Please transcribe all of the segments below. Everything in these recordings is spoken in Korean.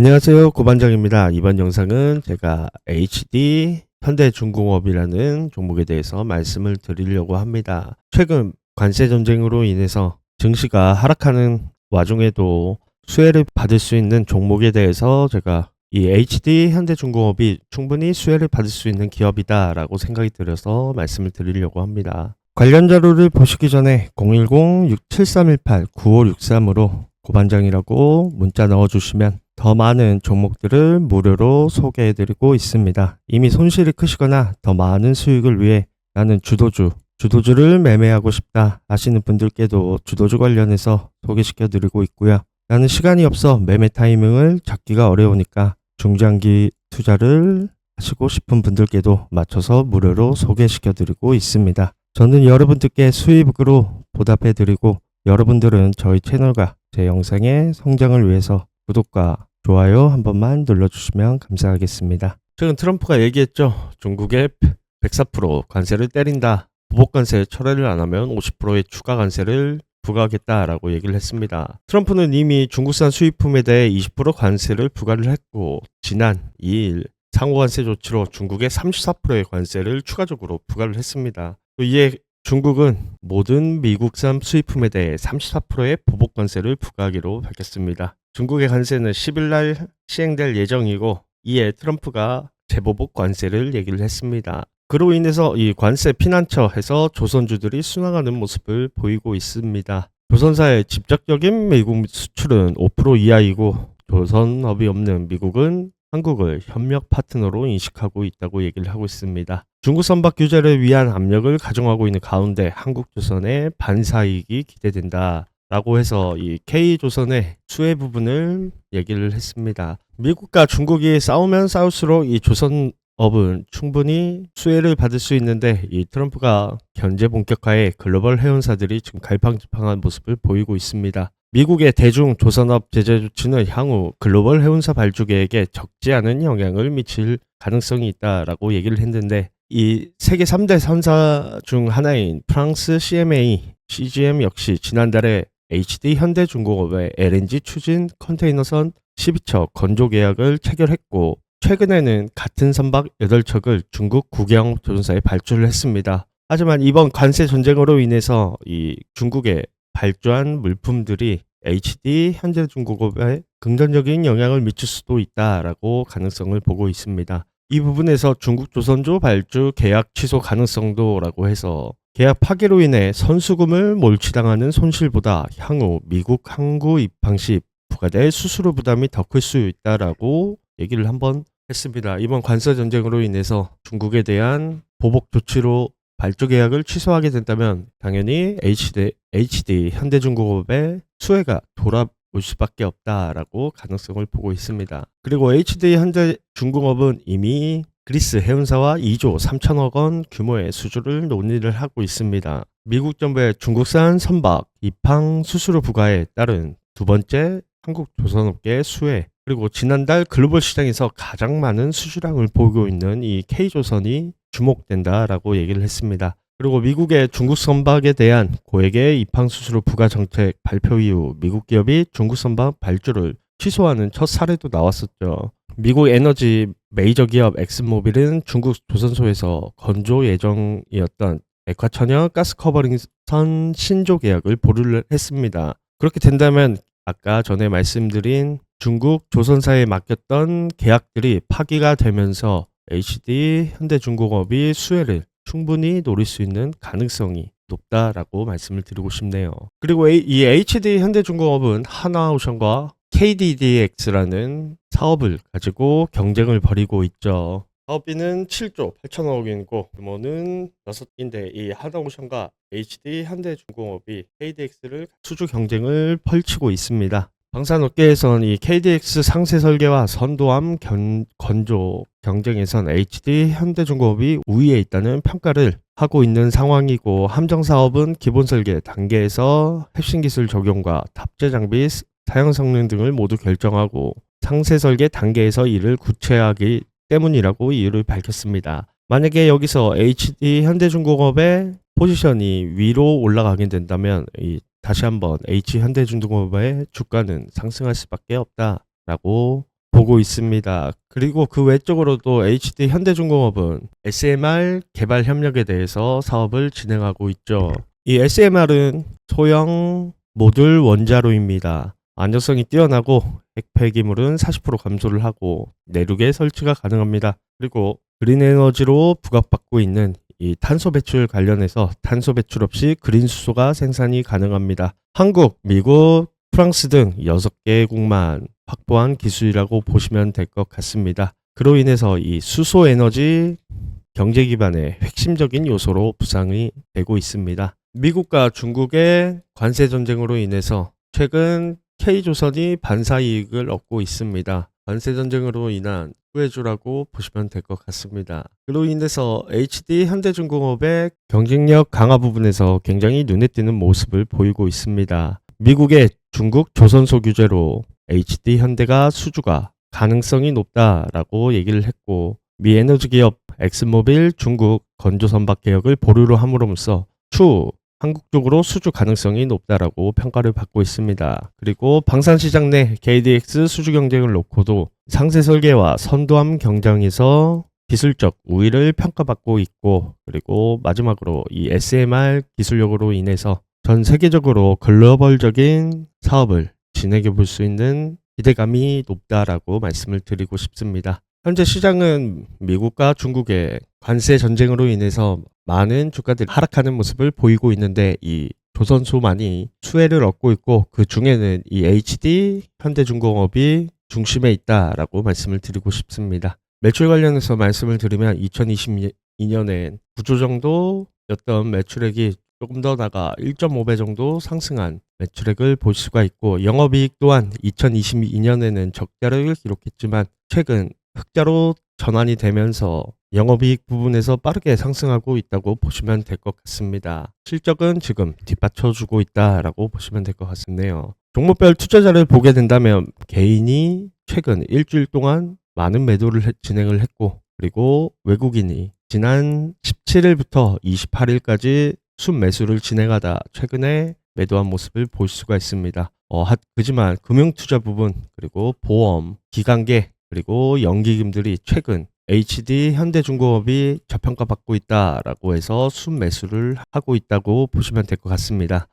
안녕하세요. 고반장입니다. 이번 영상은 제가 HD 현대중공업이라는 종목에 대해서 말씀을 드리려고 합니다. 최근 관세 전쟁으로 인해서 증시가 하락하는 와중에도 수혜를 받을 수 있는 종목에 대해서 제가 이 HD 현대중공업이 충분히 수혜를 받을 수 있는 기업이다 라고 생각이 들어서 말씀을 드리려고 합니다. 관련 자료를 보시기 전에 010-7318-9563으로 고반장이라고 문자 넣어주시면 더 많은 종목들을 무료로 소개해드리고 있습니다. 이미 손실이 크시거나 더 많은 수익을 위해 나는 주도주, 주도주를 매매하고 싶다 하시는 분들께도 주도주 관련해서 소개시켜 드리고 있고요. 나는 시간이 없어 매매 타이밍을 잡기가 어려우니까 중장기 투자를 하시고 싶은 분들께도 맞춰서 무료로 소개시켜 드리고 있습니다. 저는 여러분들께 수입으로 보답해 드리고 여러분들은 저희 채널과 제 영상의 성장을 위해서 구독과 좋아요 한 번만 눌러주시면 감사하겠습니다. 최근 트럼프가 얘기했죠. 중국에 104% 관세를 때린다. 보복 관세 철회를 안 하면 50%의 추가 관세를 부과하겠다라고 얘기를 했습니다. 트럼프는 이미 중국산 수입품에 대해 20% 관세를 부과를 했고 지난 2일 상호관세 조치로 중국에 34%의 관세를 추가적으로 부과를 했습니다. 또 이에 중국은 모든 미국산 수입품에 대해 34%의 보복 관세를 부과하기로 밝혔습니다. 중국의 관세는 10일 날 시행될 예정이고 이에 트럼프가 재보복 관세를 얘기를 했습니다. 그로 인해서 이 관세 피난처에서 조선주들이 순항하는 모습을 보이고 있습니다. 조선사의 직접적인 미국 수출은 5% 이하이고 조선업이 없는 미국은 한국을 협력 파트너로 인식하고 있다고 얘기를 하고 있습니다. 중국 선박 규제를 위한 압력을 가중하고 있는 가운데 한국조선의 반사이익이 기대된다. 라고 해서 이 K조선의 수혜 부분을 얘기를 했습니다. 미국과 중국이 싸우면 싸울수록 이 조선업은 충분히 수혜를 받을 수 있는데 이 트럼프가 견제 본격화에 글로벌 해운사들이 지금 갈팡질팡한 모습을 보이고 있습니다. 미국의 대중 조선업 제재 조치는 향후 글로벌 해운사 발주계에게 적지 않은 영향을 미칠 가능성이 있다라고 얘기를 했는데 이 세계 3대 선사 중 하나인 프랑스 CMA, CGM 역시 지난달에 HD 현대중공업의 LNG 추진 컨테이너선 12척 건조 계약을 체결했고 최근에는 같은 선박 8척을 중국 국영 조선사에 발주를 했습니다. 하지만 이번 관세 전쟁으로 인해서 이 중국에 발주한 물품들이 HD 현대중공업에 긍정적인 영향을 미칠 수도 있다라고 가능성을 보고 있습니다. 이 부분에서 중국 조선조 발주 계약 취소 가능성도라고 해서 계약 파기로 인해 선수금을 몰치당하는 손실보다 향후 미국 항구 입항 시 부과될 수수료 부담이 더 클 수 있다라고 얘기를 한번 했습니다. 이번 관세 전쟁으로 인해서 중국에 대한 보복 조치로 발주 계약을 취소하게 된다면 당연히 HD, HD 현대중공업의 수혜가 돌아올 수밖에 없다라고 가능성을 보고 있습니다. 그리고 HD 현대중공업은 이미 그리스 해운사와 2조 3천억 원 규모의 수주를 논의를 하고 있습니다. 미국 정부의 중국산 선박 입항 수수료 부과에 따른 두 번째 한국 조선업계의 수혜 그리고 지난달 글로벌 시장에서 가장 많은 수주량을 보이고 있는 이 K조선이 주목된다라고 얘기를 했습니다. 그리고 미국의 중국 선박에 대한 고액의 입항 수수료 부과 정책 발표 이후 미국 기업이 중국 선박 발주를 취소하는 첫 사례도 나왔었죠. 미국 에너지 메이저 기업 엑슨모빌은 중국 조선소에서 건조 예정이었던 액화천연 가스 커버링 선 신조 계약을 보류를 했습니다. 그렇게 된다면 아까 전에 말씀드린 중국 조선사에 맡겼던 계약들이 파기가 되면서 HD 현대중공업이 수혜를 충분히 노릴 수 있는 가능성이 높다라고 말씀을 드리고 싶네요. 그리고 이 HD 현대중공업은 하나오션과 KDDX라는 사업을 가지고 경쟁을 벌이고 있죠. 사업비는 7조 8천억 원이고 규모는 6인데 이 하나오션과 HD 현대중공업이 KDX를 수주 경쟁을 펼치고 있습니다. 방산업계에선 이 KDX 상세 설계와 선도함 견, 건조 경쟁에선 HD 현대중공업이 우위에 있다는 평가를 하고 있는 상황이고 함정 사업은 기본 설계 단계에서 핵심 기술 적용과 탑재 장비 사용 성능 등을 모두 결정하고 상세 설계 단계에서 이를 구체하기 때문이라고 이유를 밝혔습니다. 만약에 여기서 HD 현대중공업의 포지션이 위로 올라가게 된다면 이 다시 한번 H 현대중공업의 주가는 상승할 수밖에 없다라고 보고 있습니다. 그리고 그 외적으로도 HD 현대중공업은 SMR 개발 협력에 대해서 사업을 진행하고 있죠. 이 SMR은 소형 모듈 원자로입니다. 안정성이 뛰어나고 핵폐기물은 40% 감소를 하고 내륙에 설치가 가능합니다. 그리고 그린 에너지로 부각받고 있는 이 탄소 배출 관련해서 탄소 배출 없이 그린 수소가 생산이 가능합니다. 한국, 미국, 프랑스 등 6개국만 확보한 기술이라고 보시면 될 것 같습니다. 그로 인해서 이 수소 에너지 경제 기반의 핵심적인 요소로 부상이 되고 있습니다. 미국과 중국의 관세 전쟁으로 인해서 최근 K조선이 반사 이익을 얻고 있습니다. 관세 전쟁으로 인한 후회주라고 보시면 될 것 같습니다. 그로 인해서 HD 현대중공업의 경쟁력 강화 부분에서 굉장히 눈에 띄는 모습을 보이고 있습니다. 미국의 중국 조선소 규제로 HD 현대가 수주가 가능성이 높다라고 얘기를 했고 미 에너지 기업 엑스모빌 중국 건조 선박 개혁을 보류로 함으로써 추후 한국 쪽으로 수주 가능성이 높다라고 평가를 받고 있습니다. 그리고 방산 시장 내 KDX 수주 경쟁을 놓고도 상세 설계와 선도함 경쟁에서 기술적 우위를 평가받고 있고 그리고 마지막으로 이 SMR 기술력으로 인해서 전 세계적으로 글로벌적인 사업을 진행해 볼 수 있는 기대감이 높다라고 말씀을 드리고 싶습니다. 현재 시장은 미국과 중국의 관세 전쟁으로 인해서 많은 주가들이 하락하는 모습을 보이고 있는데 이 조선소만이 수혜를 얻고 있고 그 중에는 이 HD 현대중공업이 중심에 있다라고 말씀을 드리고 싶습니다. 매출 관련해서 말씀을 드리면 2022년엔 9조 정도였던 매출액이 조금 더 나가 1.5배 정도 상승한 매출액을 볼 수가 있고 영업이익 또한 2022년에는 적자를 기록했지만 최근 흑자로 전환이 되면서 영업이익 부분에서 빠르게 상승하고 있다고 보시면 될 것 같습니다. 실적은 지금 뒷받쳐주고 있다라고 보시면 될 것 같네요. 종목별 투자자를 보게 된다면 개인이 최근 일주일 동안 많은 매도를 해- 진행을 했고 그리고 외국인이 지난 17일부터 28일까지 순매수를 진행하다 최근에 매도한 모습을 볼 수가 있습니다. 어, 하- 그지만 금융투자 부분 그리고 보험, 기관계 그리고 연기금들이 최근 HD 현대중공업이 저평가받고 있다라고 해서 순매수를 하고 있다고 보시면 될 것 같습니다.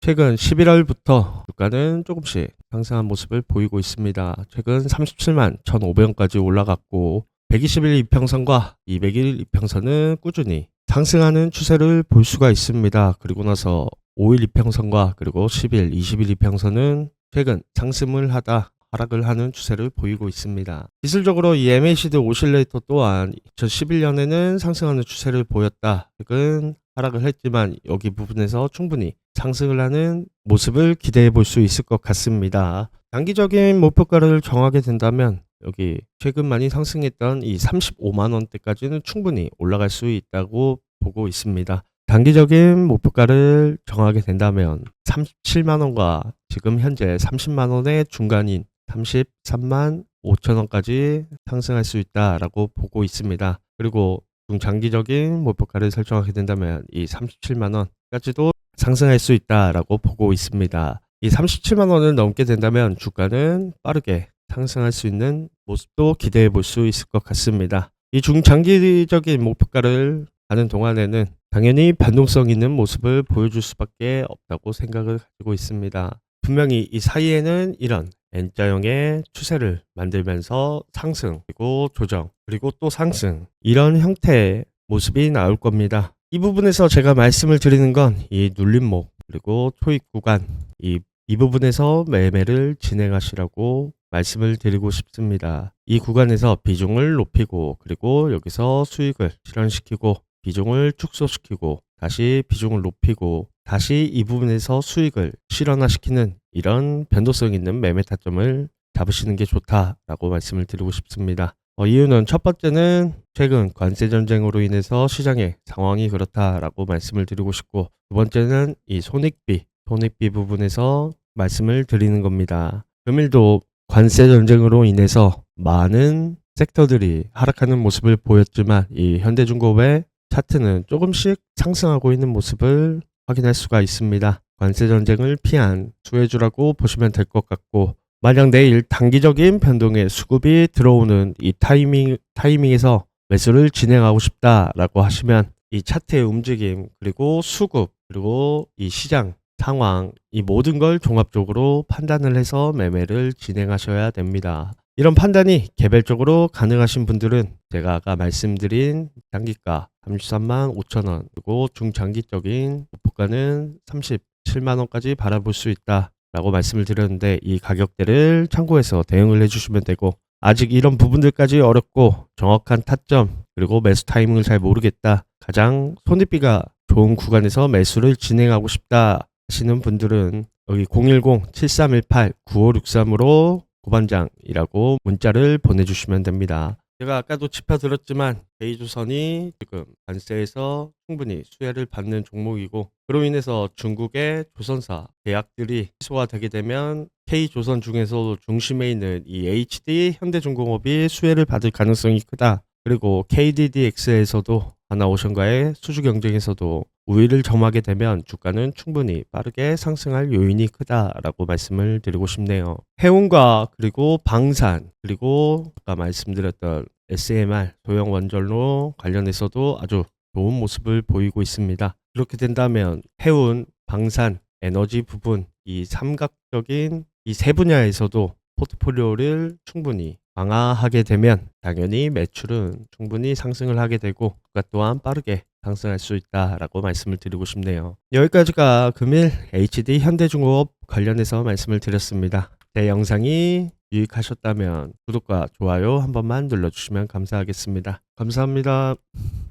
최근 11월부터 주가는 조금씩 상승한 모습을 보이고 있습니다. 최근 37만 1,500원까지 올라갔고 120일 이평선과 200일 이평선은 꾸준히 상승하는 추세를 볼 수가 있습니다. 그리고 나서 5일 이평선과 그리고 10일, 20일 이평선은 최근 상승을 하다 하락을 하는 추세를 보이고 있습니다. 기술적으로 이 MACD 오실레이터 또한 2011년에는 상승하는 추세를 보였다. 최근 하락을 했지만 여기 부분에서 충분히 상승을 하는 모습을 기대해 볼 수 있을 것 같습니다. 단기적인 목표가를 정하게 된다면 여기 최근 많이 상승했던 이 35만 원대까지는 충분히 올라갈 수 있다고 보고 있습니다. 단기적인 목표가를 정하게 된다면 37만 원과 지금 현재 30만 원의 중간인 33만 5천 원까지 상승할 수 있다라고 보고 있습니다. 그리고 중장기적인 목표가를 설정하게 된다면 이 37만 원까지도 상승할 수 있다라고 보고 있습니다. 이 37만 원을 넘게 된다면 주가는 빠르게 상승할 수 있는 모습도 기대해 볼 수 있을 것 같습니다. 이 중장기적인 목표가를 가는 동안에는 당연히 변동성 있는 모습을 보여줄 수밖에 없다고 생각을 가지고 있습니다. 분명히 이 사이에는 이런 N자형의 추세를 만들면서 상승, 그리고 조정, 그리고 또 상승 이런 형태의 모습이 나올 겁니다. 이 부분에서 제가 말씀을 드리는 건 이 눌림목 그리고 토익 구간 이, 이 부분에서 매매를 진행하시라고 말씀을 드리고 싶습니다. 이 구간에서 비중을 높이고 그리고 여기서 수익을 실현시키고 비중을 축소시키고 다시 비중을 높이고 다시 이 부분에서 수익을 실현화시키는 이런 변동성 있는 매매 타점을 잡으시는 게 좋다라고 말씀을 드리고 싶습니다. 어, 이유는 첫 번째는 최근 관세 전쟁으로 인해서 시장의 상황이 그렇다라고 말씀을 드리고 싶고 두 번째는 이 손익비, 손익비 부분에서 말씀을 드리는 겁니다. 금일도 관세 전쟁으로 인해서 많은 섹터들이 하락하는 모습을 보였지만 이 현대중공업의 차트는 조금씩 상승하고 있는 모습을 확인할 수가 있습니다. 관세 전쟁을 피한 수혜주라고 보시면 될 것 같고 만약 내일 단기적인 변동의 수급이 들어오는 이 타이밍, 타이밍에서 매수를 진행하고 싶다라고 하시면 이 차트의 움직임, 그리고 수급, 그리고 이 시장 상황, 이 모든 걸 종합적으로 판단을 해서 매매를 진행하셔야 됩니다. 이런 판단이 개별적으로 가능하신 분들은 제가 아까 말씀드린 단기가 33만 5천 원 그리고 중장기적인 목표가는 37만 원까지 바라볼 수 있다 라고 말씀을 드렸는데 이 가격대를 참고해서 대응을 해주시면 되고 아직 이런 부분들까지 어렵고 정확한 타점 그리고 매수 타이밍을 잘 모르겠다 가장 손익비가 좋은 구간에서 매수를 진행하고 싶다 하시는 분들은 여기 010-7318-9563으로 고반장이라고 문자를 보내주시면 됩니다. 제가 아까도 짚어드렸지만 베이조선이 지금 관세에서 충분히 수혜를 받는 종목이고 그로 인해서 중국의 조선사 계약들이 취소가 되게 되면 K조선 중에서 중심에 있는 이 HD 현대중공업이 수혜를 받을 가능성이 크다. 그리고 KDDX에서도 하나오션과의 수주 경쟁에서도 우위를 점하게 되면 주가는 충분히 빠르게 상승할 요인이 크다라고 말씀을 드리고 싶네요. 해운과 그리고 방산 그리고 아까 말씀드렸던 SMR 소형 원전로 관련해서도 아주 좋은 모습을 보이고 있습니다. 그렇게 된다면 해운, 방산, 에너지 부분 이 삼각적인 이 세 분야에서도 포트폴리오를 충분히 강화하게 되면 당연히 매출은 충분히 상승을 하게 되고 주가 또한 빠르게 상승할 수 있다라고 말씀을 드리고 싶네요. 여기까지가 금일 HD 현대중공업 관련해서 말씀을 드렸습니다. 제 영상이 유익하셨다면 구독과 좋아요 한 번만 눌러주시면 감사하겠습니다. 감사합니다.